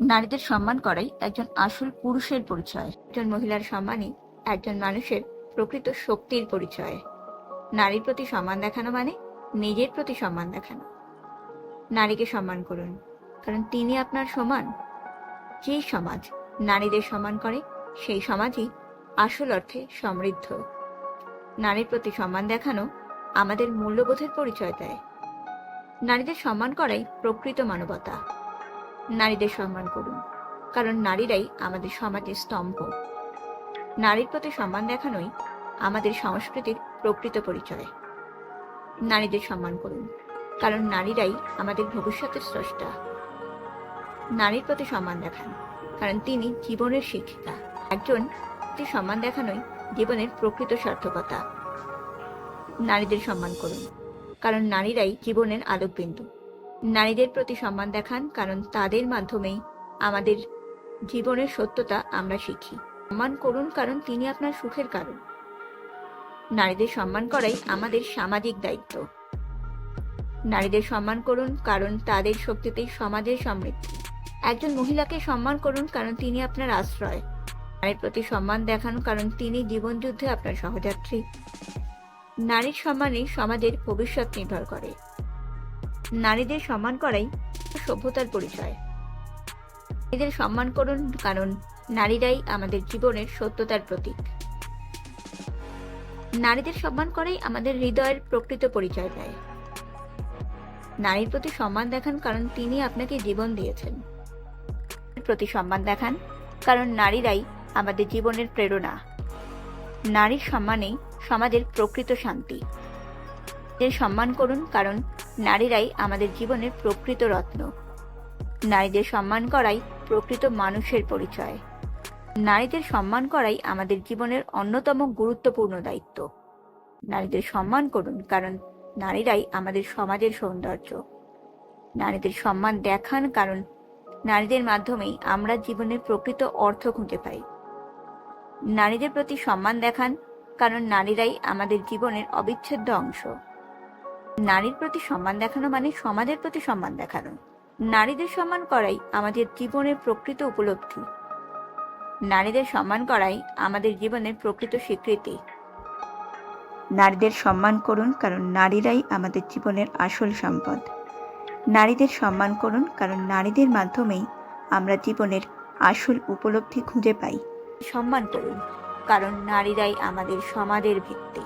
নারীদের সম্মান করাই একজন আসল পুরুষের পরিচয়। একজন মহিলার সম্মানই একজন মানুষের প্রকৃত শক্তির পরিচয়। নারীর প্রতি সম্মান দেখানো মানে নিজের প্রতি সম্মান দেখানো। নারীকে সম্মান করুন, কারণ তিনি আপনার সমান। যে সমাজ নারীদের সম্মান করে, সেই সমাজই আসল অর্থে সমৃদ্ধ। নারীর প্রতি সম্মান দেখানো আমাদের মূল্যবোধের পরিচয় দেয়। নারীদের সম্মান করাই প্রকৃত মানবতা। নারীদের সম্মান করুন, কারণ নারীরাই আমাদের সমাজের স্তম্ভ। নারীর প্রতি সম্মান দেখানোই আমাদের সংস্কৃতির প্রকৃত পরিচয়। নারীদের সম্মান করুন, কারণ নারীরাই আমাদের ভবিষ্যতের স্রষ্টা। নারীর প্রতি সম্মান দেখান, কারণ তিনি জীবনের শিক্ষিকা। একজন সম্মান দেখানোই জীবনের প্রকৃত সার্থকতা। নারীদের সম্মান করুন, কারণ নারীরাই জীবনের আলোকবিন্দু। নারীদের প্রতি সম্মান দেখান, কারণ তাদের মাধ্যমেই আমাদের জীবনের সত্যতা আমরা শিখি। সম্মান করুন, কারণ তিনি আপনার সুখের কারণ। নারীদের সম্মান করাই আমাদের সামাজিক দায়িত্ব। নারীদের সম্মান করুন, কারণ তাদের শক্তিতেই সমাজের সমৃদ্ধি। একজন মহিলাকে সম্মান করুন, কারণ তিনি আপনার আশ্রয়। নারীর প্রতি সম্মান দেখান, কারণ তিনি জীবনযুদ্ধে আপনার সহযাত্রী। নারীর সম্মানে সমাজের ভবিষ্যৎ নির্ভর করে। নারীদের সম্মান করাই সভ্যতার পরিচয়। নারীদের সম্মান করুন কারণ নারীরাই আমাদের জীবনের সত্যতার প্রতীক। নারীদের সম্মান করাই আমাদের হৃদয়ের প্রকৃত পরিচয় দেয়। নারীর প্রতি সম্মান দেখান কারণ তিনি আপনাকে জীবন দিয়েছেন। প্রতি সম্মান দেখান কারণ নারীরাই আমাদের জীবনের প্রেরণা। নারীর সম্মানেই সমাজের প্রকৃত শান্তি। সম্মান করুন কারণ নারীরাই আমাদের জীবনের প্রকৃত রত্ন। নারীদের সম্মান করাই প্রকৃত মানুষের পরিচয়। নারীদের সম্মান করাই আমাদের জীবনের অন্যতম গুরুত্বপূর্ণ দায়িত্ব। নারীদের সম্মান করুন, কারণ নারীরাই আমাদের সমাজের সৌন্দর্য। নারীদের সম্মান দেখান, কারণ নারীদের মাধ্যমেই আমরা জীবনের প্রকৃত অর্থ খুঁজে পাই। নারীদের প্রতি সম্মান দেখান, কারণ নারীরাই আমাদের জীবনের অবিচ্ছেদ্য অংশ। নারীর প্রতি সম্মান দেখানো মানে সমাজের প্রতি সম্মান দেখানো। নারীদের সম্মান করাই আমাদের জীবনের প্রকৃত উপলব্ধি। নারীদের সম্মান করাই আমাদের জীবনের প্রকৃত স্বীকৃতি। নারীদের সম্মান করুন কারণ নারীরাই আমাদের জীবনের আসল সম্পদ। নারীদের সম্মান করুন কারণ নারীদের মাধ্যমেই আমরা জীবনের আসল উপলব্ধি খুঁজে পাই। সম্মান করুন কারণ নারীরাই আমাদের সমাজের ভিত্তি।